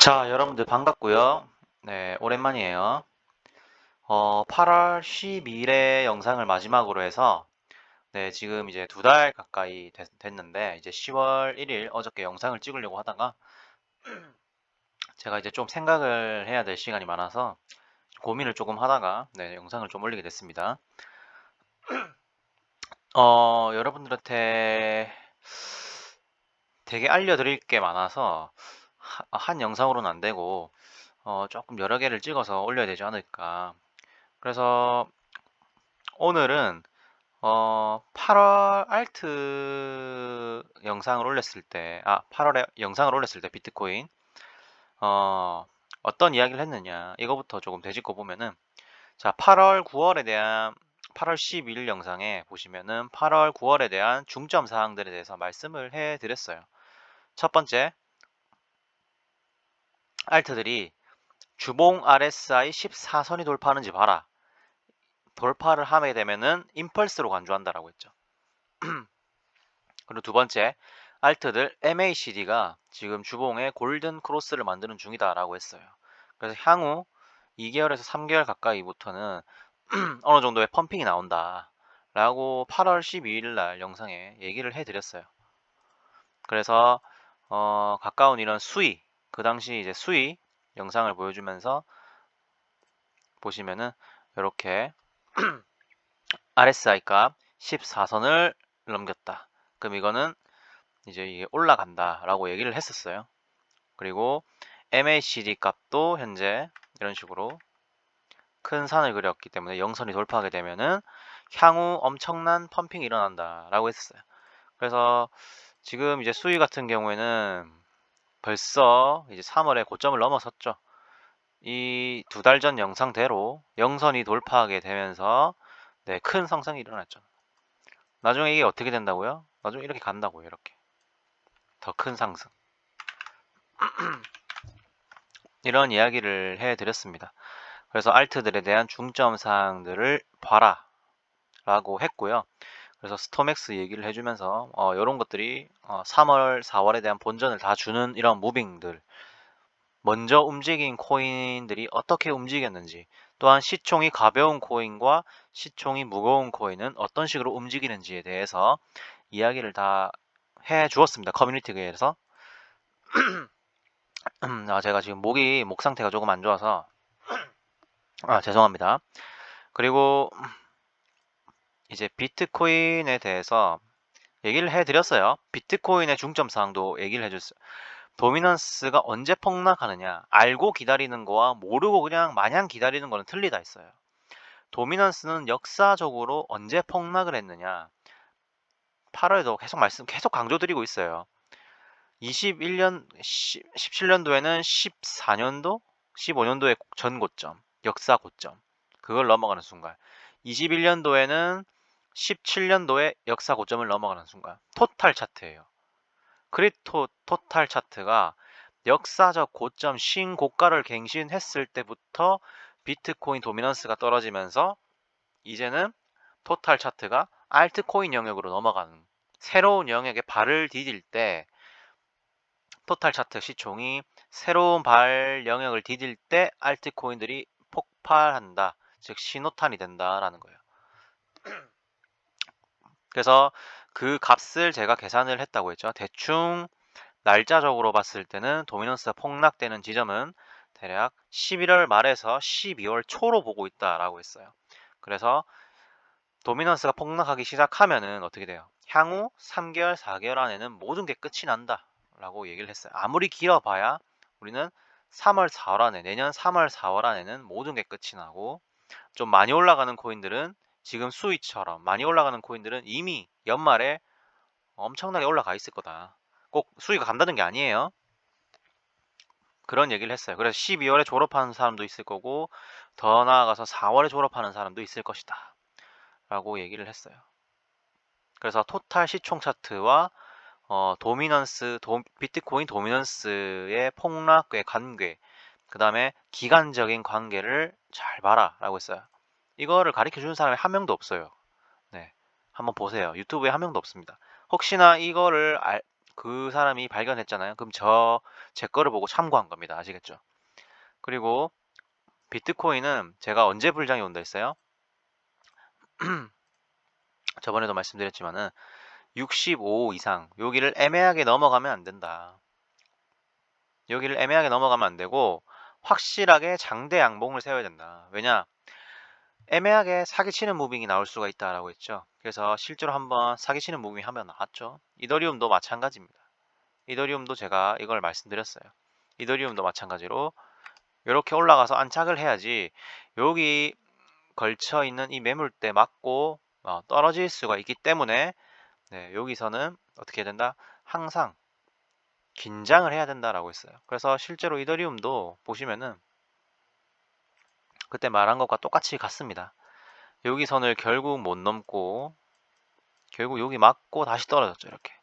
자, 여러분들 반갑고요. 네, 오랜만이에요. 어, 8월 12일에 영상을 마지막으로 해서 네, 지금 이제 두 달 가까이 됐, 됐는데 이제 10월 1일 어저께 영상을 찍으려고 하다가 제가 이제 좀 생각을 해야 될 시간이 많아서 고민을 조금 하다가 네, 영상을 좀 올리게 됐습니다. 어, 여러분들한테 되게 알려드릴 게 많아서 하- 한 영상으로는 안 되고 어, 조금 여러 개를 찍어서 올려야 되지 않을까. 그래서 오늘은 어, 8월 알트 영상을 올렸을 때, 아, 8월에 영상을 올렸을 때 비트코인 어, 어떤 이야기를 했느냐 이거부터 조금 되짚고 보면은 자 8월 9월에 대한 8월 12일 영상에 보시면은 8월 9월에 대한 중점 사항들에 대해서 말씀을 해 드렸어요. 첫 번째 알트들이 주봉 RSI 14선이 돌파하는지 봐라. 돌파를 하게 되면은 임펄스로 간주한다라고 했죠. 그리고 두 번째, 알트들 MACD가 지금 주봉에 골든 크로스를 만드는 중이다라고 했어요. 그래서 향후 2개월에서 3개월 가까이부터는 어느 정도의 펌핑이 나온다. 라고 8월 12일 날 영상에 얘기를 해드렸어요. 그래서 어, 가까운 이런 수위, 그 당시 이제 수위 영상을 보여주면서 보시면은 이렇게 RSI 값 14선을 넘겼다. 그럼 이거는 이제 이게 올라간다 라고 얘기를 했었어요. 그리고 MACD 값도 현재 이런 식으로 큰 산을 그렸기 때문에 영선이 돌파하게 되면은 향후 엄청난 펌핑이 일어난다 라고 했었어요. 그래서 지금 이제 수위 같은 경우에는 벌써 이제 3월에 고점을 넘어섰죠. 이 두 달 전 영상대로 영선이 돌파하게 되면서 네, 큰 상승이 일어났죠. 나중에 이게 어떻게 된다고요? 나중에 이렇게 간다고요, 이렇게. 더 큰 상승. 이런 이야기를 해드렸습니다. 그래서 알트들에 대한 중점 사항들을 봐라 라고 했고요. 그래서 스톰엑스 얘기를 해주면서 어, 이런 것들이 어, 3월, 4월에 대한 본전을 다 주는 이런 무빙들 먼저 움직인 코인들이 어떻게 움직였는지 또한 시총이 가벼운 코인과 시총이 무거운 코인은 어떤 식으로 움직이는지에 대해서 이야기를 다 해 주었습니다. 커뮤니티에서 아, 제가 지금 목이 목 상태가 조금 안 좋아서 아, 죄송합니다. 그리고 이제 비트코인에 대해서 얘기를 해드렸어요. 비트코인의 중점 사항도 얘기를 해줬어요. 도미넌스가 언제 폭락하느냐 알고 기다리는 거와 모르고 그냥 마냥 기다리는 거는 틀리다 했어요. 도미넌스는 역사적으로 언제 폭락을 했느냐 8월에도 계속 말씀 계속 강조드리고 있어요. 21년 17년도에는 14년도 15년도의 전 고점 역사 고점 그걸 넘어가는 순간 21년도에는 17년도에 역사 고점을 넘어가는 순간 토탈 차트예요. 크립토 토탈 차트가 역사적 고점 신고가를 갱신했을 때부터 비트코인 도미넌스가 떨어지면서 이제는 토탈 차트가 알트코인 영역으로 넘어가는 새로운 영역에 발을 디딜 때 토탈 차트 시총이 새로운 발 영역을 디딜 때 알트코인들이 폭발한다. 즉 신호탄이 된다라는 거예요. 그래서 그 값을 제가 계산을 했다고 했죠. 대충 날짜적으로 봤을 때는 도미넌스가 폭락되는 지점은 대략 11월 말에서 12월 초로 보고 있다라고 했어요. 그래서 도미넌스가 폭락하기 시작하면은 어떻게 돼요? 향후 3개월, 4개월 안에는 모든 게 끝이 난다 라고 얘기를 했어요. 아무리 길어봐야 우리는 3월, 4월 안에 내년 3월, 4월 안에는 모든 게 끝이 나고 좀 많이 올라가는 코인들은 지금 수위처럼 많이 올라가는 코인들은 이미 연말에 엄청나게 올라가 있을 거다. 꼭 수위가 간다는 게 아니에요. 그런 얘기를 했어요. 그래서 12월에 졸업하는 사람도 있을 거고 더 나아가서 4월에 졸업하는 사람도 있을 것이다. 라고 얘기를 했어요. 그래서 토탈 시총 차트와 어, 도미넌스, 도, 비트코인 도미넌스의 폭락의 관계, 그 다음에 기간적인 관계를 잘 봐라 라고 했어요. 이거를 가르쳐 주는 사람이 한 명도 없어요. 네. 한번 보세요. 유튜브에 한 명도 없습니다. 혹시나 이거를 알, 그 사람이 발견했잖아요. 그럼 저 제 거를 보고 참고한 겁니다. 아시겠죠? 그리고 비트코인은 제가 언제 불장이 온다 했어요? 저번에도 말씀드렸지만은 65 이상 여기를 애매하게 넘어가면 안 된다. 여기를 애매하게 넘어가면 안 되고 확실하게 장대 양봉을 세워야 된다. 왜냐? 애매하게 사기치는 무빙이 나올 수가 있다라고 했죠. 그래서 실제로 한번 사기치는 무빙이 하면 나왔죠. 이더리움도 마찬가지입니다. 이더리움도 제가 이걸 말씀드렸어요. 이더리움도 마찬가지로 이렇게 올라가서 안착을 해야지 여기 걸쳐 있는 이 매물대 맞고 어, 떨어질 수가 있기 때문에 네, 여기서는 어떻게 해야 된다? 항상 긴장을 해야 된다라고 했어요. 그래서 실제로 이더리움도 보시면은 그때 말한 것과 똑같이 같습니다. 여기 선을 결국 못 넘고 결국 여기 맞고 다시 떨어졌죠. 이렇게.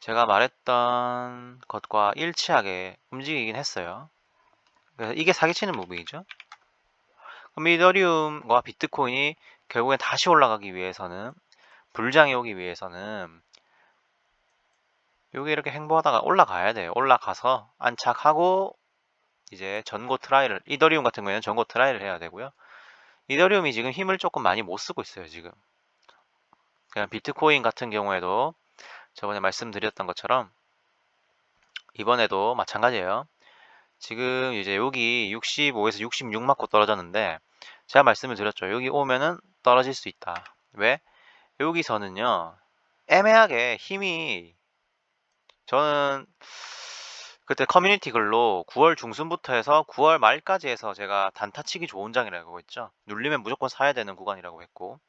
제가 말했던 것과 일치하게 움직이긴 했어요. 그래서 이게 사기치는 무빙이죠. 그럼 이더리움과 비트코인이 결국엔 다시 올라가기 위해서는 불장이 오기 위해서는 여기 이렇게 행보하다가 올라가야 돼요. 올라가서 안착하고 이제 전고 트라이를 이더리움 같은 경우에는 전고 트라이를 해야 되고요. 이더리움이 지금 힘을 조금 많이 못 쓰고 있어요. 지금 그냥 비트코인 같은 경우에도 저번에 말씀드렸던 것처럼 이번에도 마찬가지예요. 지금 이제 여기 65에서 66 맞고 떨어졌는데 제가 말씀을 드렸죠. 여기 오면은 떨어질 수 있다. 왜? 여기서는요. 애매하게 힘이 저는 그때 커뮤니티 글로 9월 중순부터 해서 9월 말까지 해서 제가 단타치기 좋은 장이라고 했죠. 눌리면 무조건 사야 되는 구간이라고 했고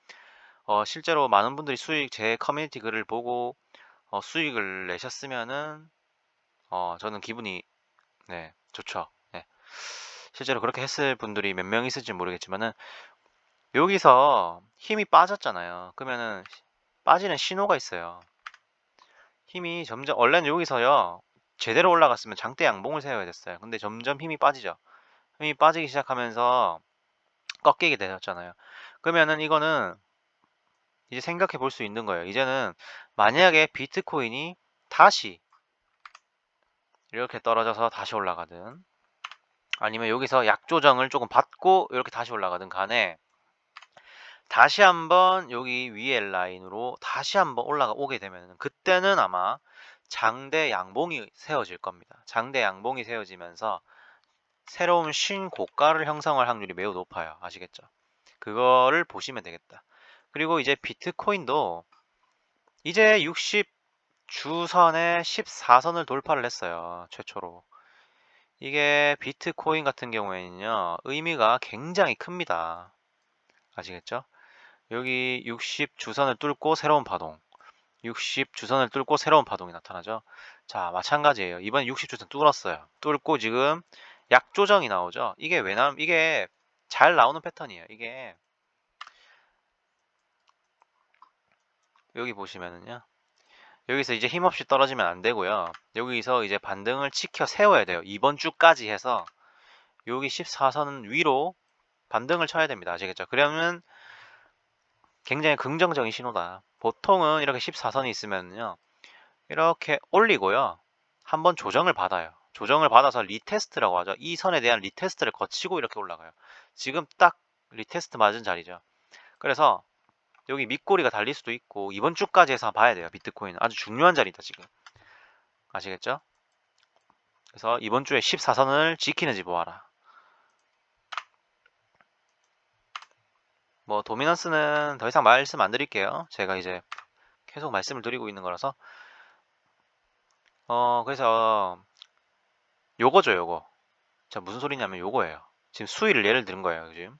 어, 실제로 많은 분들이 수익 제 커뮤니티 글을 보고 어, 수익을 내셨으면은 어, 저는 기분이 네, 좋죠. 네. 실제로 그렇게 했을 분들이 몇 명 있을지 모르겠지만은 여기서 힘이 빠졌잖아요. 그러면은 빠지는 신호가 있어요. 힘이 점점 원래는 여기서요 제대로 올라갔으면 장대 양봉을 세워야 됐어요. 근데 점점 힘이 빠지죠. 힘이 빠지기 시작하면서 꺾이게 되었잖아요. 그러면은 이거는 이제 생각해 볼 수 있는 거예요. 이제는 만약에 비트코인이 다시 이렇게 떨어져서 다시 올라가든 아니면 여기서 약조정을 조금 받고 이렇게 다시 올라가든 간에 다시 한번 여기 위에 라인으로 다시 한번 올라가 오게 되면 그때는 아마 장대 양봉이 세워질 겁니다. 장대 양봉이 세워지면서 새로운 신고가를 형성할 확률이 매우 높아요. 아시겠죠? 그거를 보시면 되겠다. 그리고 이제 비트코인도 이제 60 주선에 14선을 돌파를 했어요. 최초로. 이게 비트코인 같은 경우에는요. 의미가 굉장히 큽니다. 아시겠죠? 여기 60 주선을 뚫고 새로운 파동. 60 주선을 뚫고 새로운 파동이 나타나죠. 자, 마찬가지예요. 이번 60 주선 뚫었어요. 뚫고 지금 약조정이 나오죠. 이게 왜 나, 이게 잘 나오는 패턴이에요. 이게 여기 보시면은요. 여기서 이제 힘없이 떨어지면 안 되고요. 여기서 이제 반등을 지켜 세워야 돼요. 이번 주까지 해서 여기 14선 위로 반등을 쳐야 됩니다. 아시겠죠? 그러면 굉장히 긍정적인 신호다. 보통은 이렇게 14선이 있으면요. 이렇게 올리고요. 한번 조정을 받아요. 조정을 받아서 리테스트라고 하죠. 이 선에 대한 리테스트를 거치고 이렇게 올라가요. 지금 딱 리테스트 맞은 자리죠. 그래서 여기 밑꼬리가 달릴 수도 있고 이번 주까지 해서 봐야 돼요. 비트코인 아주 중요한 자리다 지금. 아시겠죠? 그래서 이번 주에 14선을 지키는지 보아라. 뭐 도미넌스는 더 이상 말씀 안 드릴게요. 제가 이제 계속 말씀을 드리고 있는 거라서. 어 그래서 요거죠 요거. 자 무슨 소리냐면 요거예요. 지금 수위를 예를 든 거예요 지금.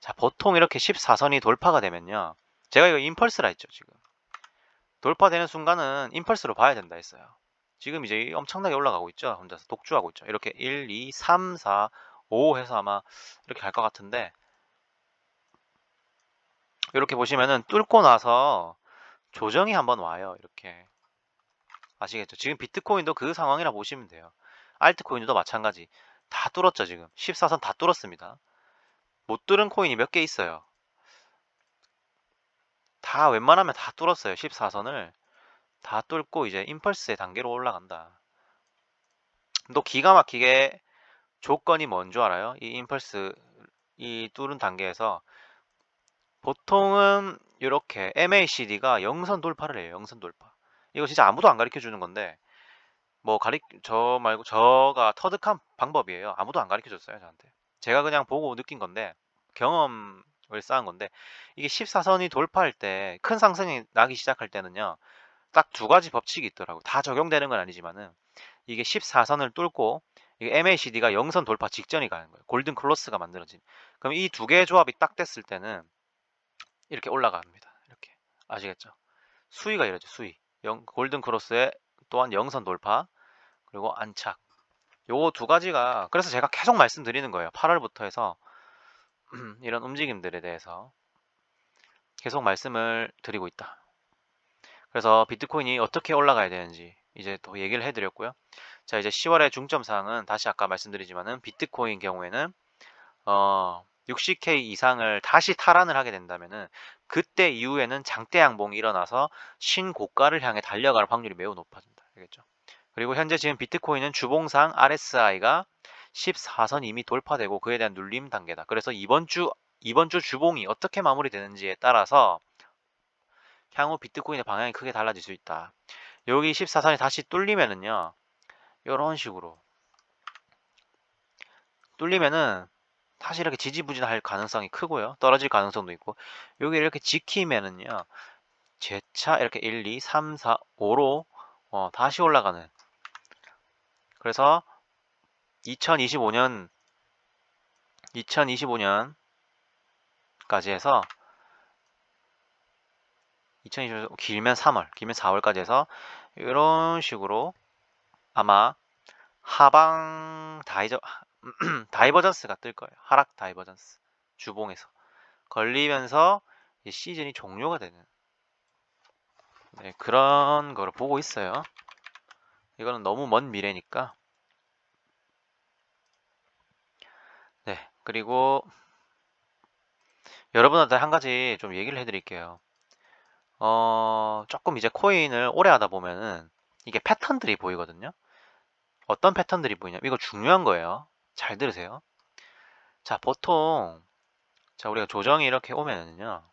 자 보통 이렇게 14선이 돌파가 되면요. 제가 이거 임펄스라 했죠 지금. 돌파되는 순간은 임펄스로 봐야 된다 했어요. 지금 이제 엄청나게 올라가고 있죠? 혼자서 독주하고 있죠? 이렇게 1 2 3 4 5 해서 아마 이렇게 갈 것 같은데 이렇게 보시면은 뚫고 나서 조정이 한번 와요. 이렇게. 아시겠죠? 지금 비트코인도 그 상황이라 보시면 돼요. 알트코인도 마찬가지. 다 뚫었죠, 지금. 14선 다 뚫었습니다. 못 뚫은 코인이 몇 개 있어요. 다 웬만하면 다 뚫었어요. 14선을. 다 뚫고 이제 임펄스의 단계로 올라간다. 또 기가 막히게 조건이 뭔 줄 알아요? 이 임펄스 이 뚫은 단계에서 보통은 이렇게 MACD가 영선 돌파를 해요. 영선 돌파. 이거 진짜 아무도 안 가르쳐 주는 건데 뭐 가리 저 말고 저가 터득한 방법이에요. 아무도 안 가르쳐 줬어요, 저한테. 제가 그냥 보고 느낀 건데 경험을 쌓은 건데 이게 14선이 돌파할 때 큰 상승이 나기 시작할 때는요. 딱 두 가지 법칙이 있더라고요. 다 적용되는 건 아니지만은 이게 14선을 뚫고 MACD가 영선 돌파 직전이 가는 거예요. 골든 클로스가 만들어진. 그럼 이 두 개의 조합이 딱 됐을 때는 이렇게 올라갑니다. 이렇게. 아시겠죠? 수위가 이러죠. 수위. 영, 골든 크로스에 또한 영선 돌파 그리고 안착. 요 두 가지가 그래서 제가 계속 말씀드리는 거예요. 8월부터 해서 이런 움직임들에 대해서 계속 말씀을 드리고 있다. 그래서 비트코인이 어떻게 올라가야 되는지 이제 또 얘기를 해드렸고요. 자 이제 10월의 중점 사항은 다시 아까 말씀드리지만은 비트코인 경우에는 어 60K 이상을 다시 탈환을 하게 된다면은 그때 이후에는 장대 양봉이 일어나서 신고가를 향해 달려갈 확률이 매우 높아진다. 알겠죠? 그리고 현재 지금 비트코인은 주봉상 RSI가 14선 이미 돌파되고 그에 대한 눌림 단계다. 그래서 이번 주 이번 주 주봉이 어떻게 마무리되는지에 따라서 향후 비트코인의 방향이 크게 달라질 수 있다. 여기 14선이 다시 뚫리면은요. 이런 식으로 뚫리면은 사실 이렇게 지지부진할 가능성이 크고요. 떨어질 가능성도 있고 여기 이렇게 지키면은요. 재차 이렇게 1, 2, 3, 4, 5로 어, 다시 올라가는 그래서 2025년 2025년까지 해서 2025년 길면 3월, 길면 4월까지 해서 이런 식으로 아마 하방 다이저 다이버전스가 뜰 거예요. 하락 다이버전스 주봉에서 걸리면서 시즌이 종료가 되는 네, 그런 거를 보고 있어요. 이거는 너무 먼 미래니까. 네, 그리고 여러분한테 한 가지 좀 얘기를 해드릴게요. 어, 조금 이제 코인을 오래 하다 보면은 이게 패턴들이 보이거든요. 어떤 패턴들이 보이냐면 이거 중요한 거예요. 잘 들으세요. 자, 보통 자, 우리가 조정이 이렇게 오면은요.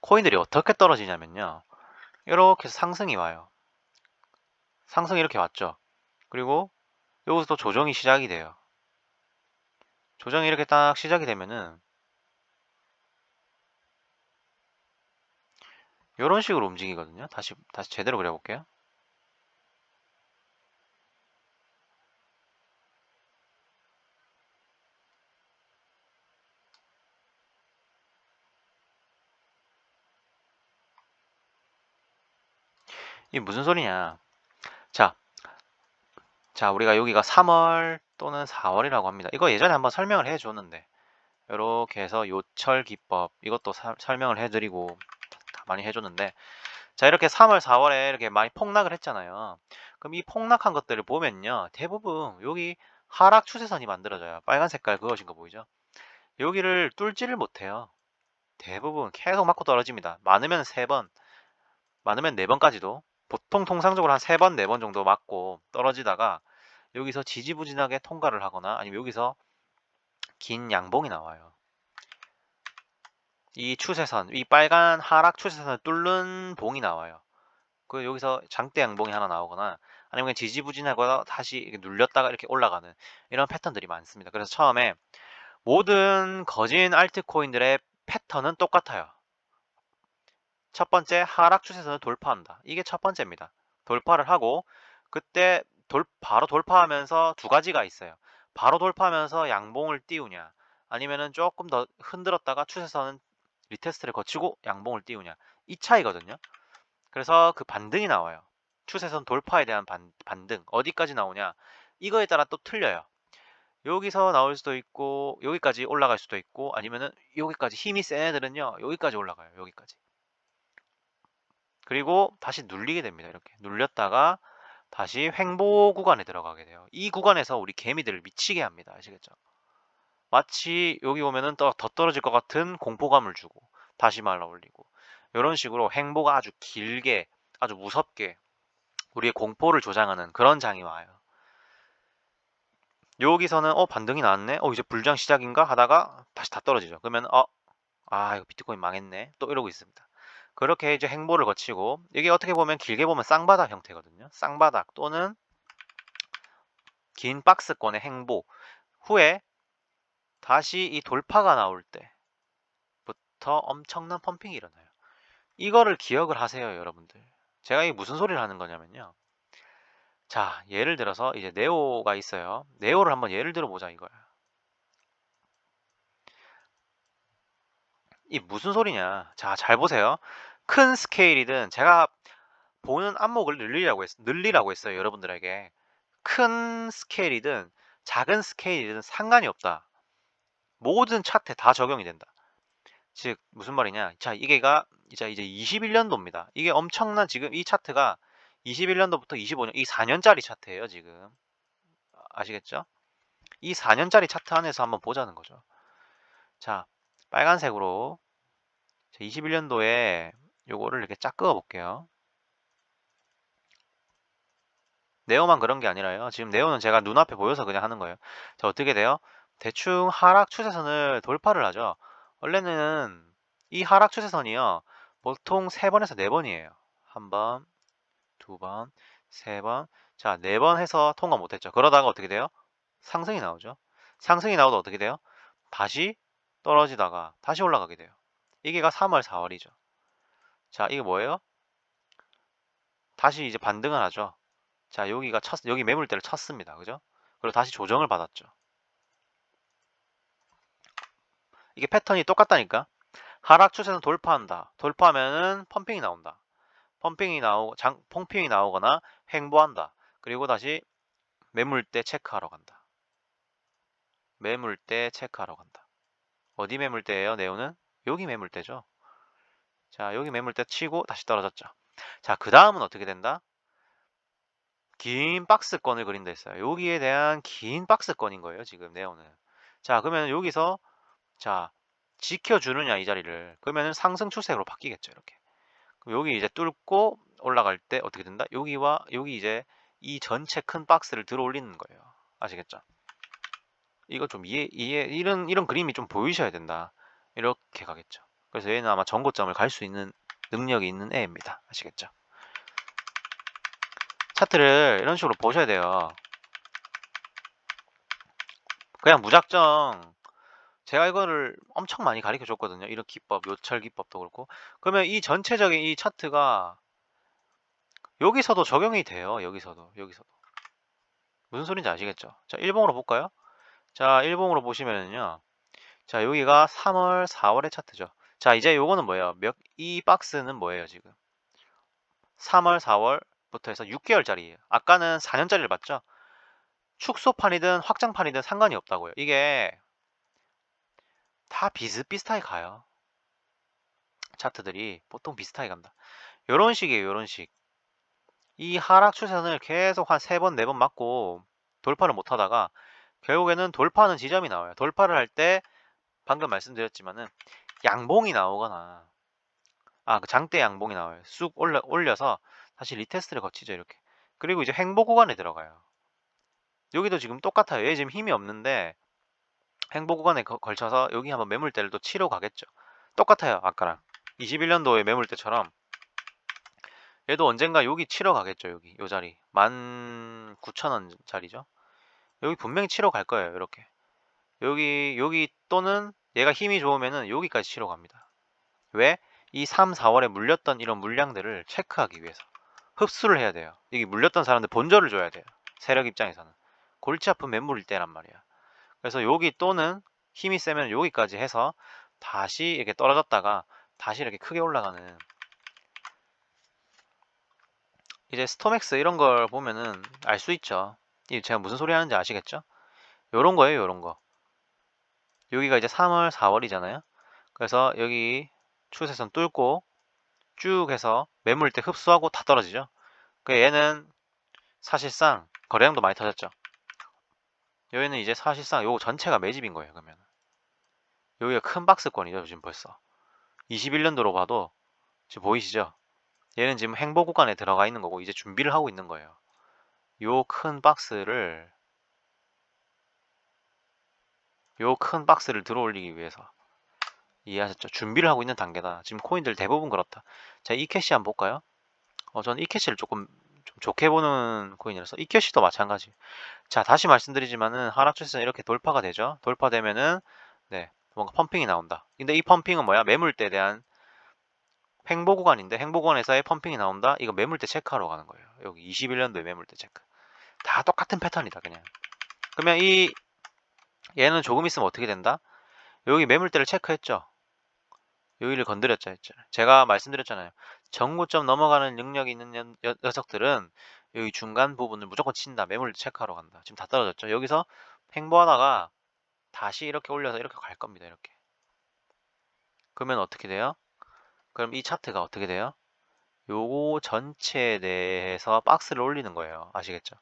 코인들이 어떻게 떨어지냐면요. 이렇게 상승이 와요. 상승이 이렇게 왔죠. 그리고 여기서 또 조정이 시작이 돼요. 조정이 이렇게 딱 시작이 되면은 이런 식으로 움직이거든요. 다시 다시 제대로 그려볼게요. 이게 무슨 소리냐? 자, 자 우리가 여기가 3월 또는 4월이라고 합니다. 이거 예전에 한번 설명을 해줬는데 이렇게 해서 요철 기법 이것도 사, 설명을 해드리고 많이 해줬는데 자 이렇게 3월 4월에 이렇게 많이 폭락을 했잖아요. 그럼 이 폭락한 것들을 보면요 대부분 여기 하락 추세선이 만들어져요. 빨간 색깔 그것인 거 보이죠? 여기를 뚫지를 못해요. 대부분 계속 맞고 떨어집니다. 많으면 3번 많으면 4번까지도 보통 통상적으로 한 3번 4번 정도 맞고 떨어지다가 여기서 지지부진하게 통과를 하거나 아니면 여기서 긴 양봉이 나와요 이 추세선, 이 빨간 하락 추세선을 뚫는 봉이 나와요. 그 여기서 장대 양봉이 하나 나오거나 아니면 지지부진하거나 다시 눌렸다가 이렇게 올라가는 이런 패턴들이 많습니다. 그래서 처음에 모든 거진 알트코인들의 패턴은 똑같아요. 첫 번째 하락 추세선을 돌파한다. 이게 첫 번째입니다. 돌파를 하고 그때 돌, 바로 돌파하면서 두 가지가 있어요. 바로 돌파하면서 양봉을 띄우냐 아니면은 조금 더 흔들었다가 추세선은 리테스트를 거치고 양봉을 띄우냐 이 차이거든요. 그래서 그 반등이 나와요. 추세선 돌파에 대한 반, 반등 어디까지 나오냐 이거에 따라 또 틀려요. 여기서 나올 수도 있고 여기까지 올라갈 수도 있고 아니면은 여기까지 힘이 센 애들은요 여기까지 올라가요 여기까지 그리고 다시 눌리게 됩니다 이렇게 눌렸다가 다시 횡보 구간에 들어가게 돼요 이 구간에서 우리 개미들을 미치게 합니다 아시겠죠 마치 여기 오면은 더 떨어질 것 같은 공포감을 주고 다시 말아 올리고 이런 식으로 행보가 아주 길게 아주 무섭게 우리의 공포를 조장하는 그런 장이 와요. 여기서는 어 반등이 나왔네. 어 이제 불장 시작인가 하다가 다시 다 떨어지죠. 그러면 어 아 이거 비트코인 망했네. 또 이러고 있습니다. 그렇게 이제 행보를 거치고 이게 어떻게 보면 길게 보면 쌍바닥 형태거든요. 쌍바닥 또는 긴 박스권의 행보 후에 다시 이 돌파가 나올 때부터 엄청난 펌핑이 일어나요. 이거를 기억을 하세요, 여러분들. 제가 이게 무슨 소리를 하는 거냐면요. 자, 예를 들어서 이제 네오가 있어요. 네오를 한번 예를 들어 보자 이거야. 이 무슨 소리냐? 자, 잘 보세요. 큰 스케일이든 제가 보는 안목을 늘리라고 했, 늘리라고 했어요, 여러분들에게. 큰 스케일이든 작은 스케일이든 상관이 없다. 모든 차트에 다 적용이 된다. 즉 무슨 말이냐? 자, 이게가 이제 이제 21년도입니다. 이게 엄청난 지금 이 차트가 21년도부터 25년 이 4년짜리 차트예요, 지금. 아시겠죠? 이 4년짜리 차트 안에서 한번 보자는 거죠. 자, 빨간색으로 21년도에 요거를 이렇게 쫙 그어 볼게요. 네오만 그런 게 아니라요. 지금 네오는 제가 눈앞에 보여서 그냥 하는 거예요. 자, 어떻게 돼요? 대충 하락 추세선을 돌파를 하죠. 원래는 이 하락 추세선이요. 보통 3번에서 4번이에요. 한 번, 두 번, 세 번. 자, 네 번 해서 통과 못했죠. 그러다가 어떻게 돼요? 상승이 나오죠. 상승이 나오다 어떻게 돼요? 다시 떨어지다가 다시 올라가게 돼요. 이게가 3월, 4월이죠. 자, 이게 뭐예요? 다시 이제 반등을 하죠. 자, 여기가 쳤, 여기 매물대를 쳤습니다. 그죠? 그리고 다시 조정을 받았죠. 이게 패턴이 똑같다니까. 하락 추세는 돌파한다. 돌파하면은 펌핑이 나온다. 펌핑이 나오 장 펌핑이 나오거나 횡보한다. 그리고 다시 매물대 체크하러 간다. 매물대 체크하러 간다. 어디 매물대예요? 네오는 여기 매물대죠. 자, 여기 매물대 치고 다시 떨어졌죠. 자, 그 다음은 어떻게 된다? 긴 박스권을 그린다 했어요. 여기에 대한 긴 박스권인 거예요. 지금 네오는. 자, 그러면 여기서 자, 지켜주느냐 이 자리를. 그러면 상승 추세로 바뀌겠죠. 이렇게. 여기 이제 뚫고 올라갈 때 어떻게 된다? 여기와 여기 이제 이 전체 큰 박스를 들어 올리는 거예요. 아시겠죠? 이거 좀 이해, 이해, 이런, 이런 그림이 좀 보이셔야 된다. 이렇게 가겠죠. 그래서 얘는 아마 전고점을 갈 수 있는 능력이 있는 애입니다. 아시겠죠? 차트를 이런 식으로 보셔야 돼요. 그냥 무작정 제가 이거를 엄청 많이 가르쳐 줬거든요. 이런 기법, 요철 기법도 그렇고. 그러면 이 전체적인 이 차트가 여기서도 적용이 돼요. 여기서도, 여기서도. 무슨 소린지 아시겠죠? 자, 일봉으로 볼까요? 자, 일봉으로 보시면은요. 자, 여기가 3월, 4월의 차트죠. 자, 이제 요거는 뭐예요? 몇, 이 박스는 뭐예요, 지금? 3월, 4월부터 해서 6개월짜리예요. 아까는 4년짜리를 봤죠? 축소판이든 확장판이든 상관이 없다고요. 이게 다 비슷비슷하게 가요. 차트들이 보통 비슷하게 간다. 요런 식이에요, 요런 식. 이 하락 추세선을 계속 한세 번, 네번 맞고 돌파를 못 하다가 결국에는 돌파하는 지점이 나와요. 돌파를 할 때 방금 말씀드렸지만은 양봉이 나오거나 아, 그 장대 양봉이 나와요. 쑥 올려, 올려서 다시 리테스트를 거치죠, 이렇게. 그리고 이제 횡보 구간에 들어가요. 여기도 지금 똑같아요. 얘 지금 힘이 없는데 행보 구간에 거, 걸쳐서 여기 한번 매물대를 또 치러 가겠죠. 똑같아요. 아까랑. 21년도의 매물대처럼 얘도 언젠가 여기 치러 가겠죠. 여기 요 자리 19,000원 짜리죠. 여기 분명히 치러 갈 거예요. 이렇게 여기 여기 또는 얘가 힘이 좋으면은 여기까지 치러 갑니다. 왜? 이 3, 4월에 물렸던 이런 물량들을 체크하기 위해서 흡수를 해야 돼요. 여기 물렸던 사람들 본전을 줘야 돼요. 세력 입장에서는 골치 아픈 매물일 때란 말이야. 그래서 여기 또는 힘이 세면 여기까지 해서 다시 이렇게 떨어졌다가 다시 이렇게 크게 올라가는 이제 스토맥스 이런 걸 보면은 알 수 있죠. 제가 무슨 소리 하는지 아시겠죠? 요런 거예요, 요런 거. 여기가 이제 3월, 4월이잖아요. 그래서 여기 추세선 뚫고 쭉 해서 매물대 흡수하고 다 떨어지죠. 그 얘는 사실상 거래량도 많이 터졌죠. 여기는 이제 사실상 요거 전체가 매집인 거예요. 그러면 여기가 큰 박스권이죠. 지금 벌써 21년도로 봐도 지금 보이시죠? 얘는 지금 행보 구간에 들어가 있는 거고 이제 준비를 하고 있는 거예요. 요 큰 박스를 요 큰 박스를 들어 올리기 위해서 이해하셨죠? 준비를 하고 있는 단계다. 지금 코인들 대부분 그렇다. 자, 이캐시 한번 볼까요? 어, 저는 이캐시를 조금 좀 좋게 보는 코인이라서 이캐시도 마찬가지. 자, 다시 말씀드리지만은 하락 추세선 이렇게 돌파가 되죠. 돌파되면은 네, 뭔가 펌핑이 나온다. 근데 이 펌핑은 뭐야? 매물대에 대한 행보 구간인데 행보 구간에서의 펌핑이 나온다. 이거 매물대 체크하러 가는 거예요. 여기 21년도에 매물대 체크. 다 똑같은 패턴이다, 그냥. 그러면 이 얘는 조금 있으면 어떻게 된다? 여기 매물대를 체크했죠. 여기를 건드렸죠. 제가 말씀드렸잖아요. 정고점 넘어가는 능력이 있는 녀석들은 여기 중간 부분을 무조건 친다. 매물 체크하러 간다. 지금 다 떨어졌죠. 여기서 횡보하다가 다시 이렇게 올려서 이렇게 갈 겁니다. 이렇게. 그러면 어떻게 돼요? 그럼 이 차트가 어떻게 돼요? 요거 전체에 대해서 박스를 올리는 거예요. 아시겠죠?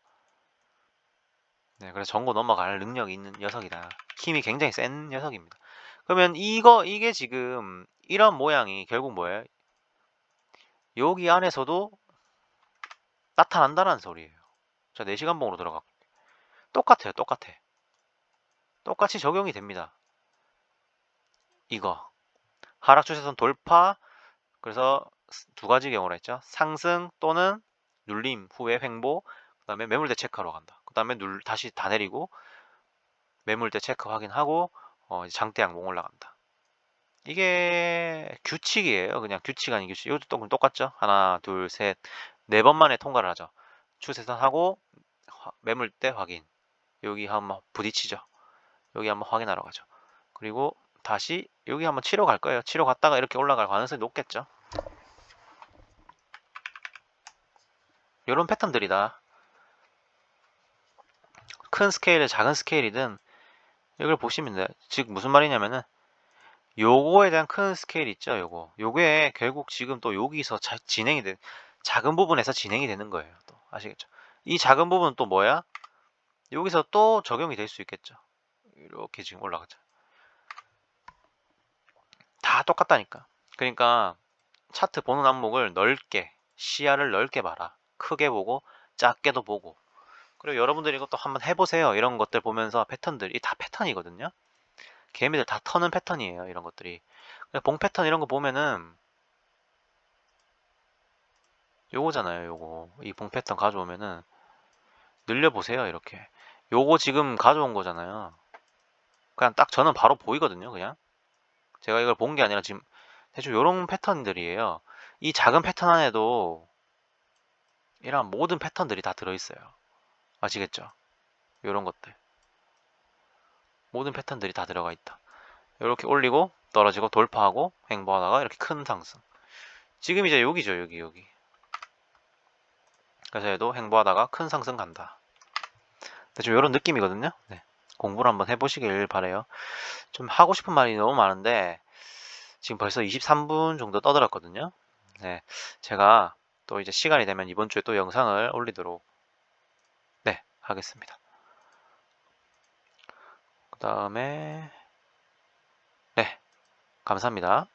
네, 그래서 전고 넘어갈 능력이 있는 녀석이다. 힘이 굉장히 센 녀석입니다. 그러면 이거 이게 지금 이런 모양이 결국 뭐예요? 여기 안에서도 나타난다는 소리예요. 자, 4시간 봉으로 들어가. 똑같아요. 똑같아. 똑같이 적용이 됩니다. 이거. 하락 추세선 돌파. 그래서 두 가지 경우로 했죠. 상승 또는 눌림 후에 횡보. 그 다음에 매물대 체크하러 간다. 그다음에 눌 다시 다 내리고 매물대 체크 확인하고 어, 장대 양봉 올라간다. 이게 규칙이에요. 그냥 규칙 아닌 규칙. 이것도 똑같죠. 하나, 둘, 셋, 네 번 만에 통과를 하죠. 추세선 하고 화- 매물대 확인. 여기 한번 부딪히죠. 여기 한번 확인하러 가죠. 그리고 다시 여기 한번 치러 갈 거예요. 치러 갔다가 이렇게 올라갈 가능성이 높겠죠. 이런 패턴들이다. 큰 스케일에 작은 스케일이든 이걸 보시면 돼요. 즉 무슨 말이냐면은 요거에 대한 큰 스케일 있죠, 요거. 요게 결국 지금 또 여기서 자- 진행이 돼 작은 부분에서 진행이 되는 거예요. 또 아시겠죠? 이 작은 부분은 또 뭐야? 여기서 또 적용이 될 수 있겠죠. 이렇게 지금 올라가죠. 다 똑같다니까. 그러니까 차트 보는 항목을 넓게 시야를 넓게 봐라. 크게 보고 작게도 보고. 그리고 여러분들이 이것도 한번 해보세요. 이런 것들 보면서 패턴들이 다 패턴이거든요. 개미들 다 터는 패턴이에요. 이런 것들이. 봉 패턴 이런 거 보면은 요거잖아요. 요거. 이 봉 패턴 가져오면은 늘려보세요. 이렇게. 요거 지금 가져온 거잖아요. 그냥 딱 저는 바로 보이거든요. 그냥. 제가 이걸 본 게 아니라 지금 대충 요런 패턴들이에요. 이 작은 패턴 안에도 이런 모든 패턴들이 다 들어있어요. 아시겠죠? 요런 것들. 모든 패턴들이 다 들어가 있다. 이렇게 올리고 떨어지고 돌파하고 횡보하다가 이렇게 큰 상승. 지금 이제 여기죠, 여기 여기. 그래서 얘도 횡보하다가 큰 상승 간다. 대충 이런 느낌이거든요. 네. 공부를 한번 해보시길 바래요. 좀 하고 싶은 말이 너무 많은데 지금 벌써 23분 정도 떠들었거든요. 네, 제가 또 이제 시간이 되면 이번 주에 또 영상을 올리도록 네 하겠습니다. 그 다음에 네 감사합니다.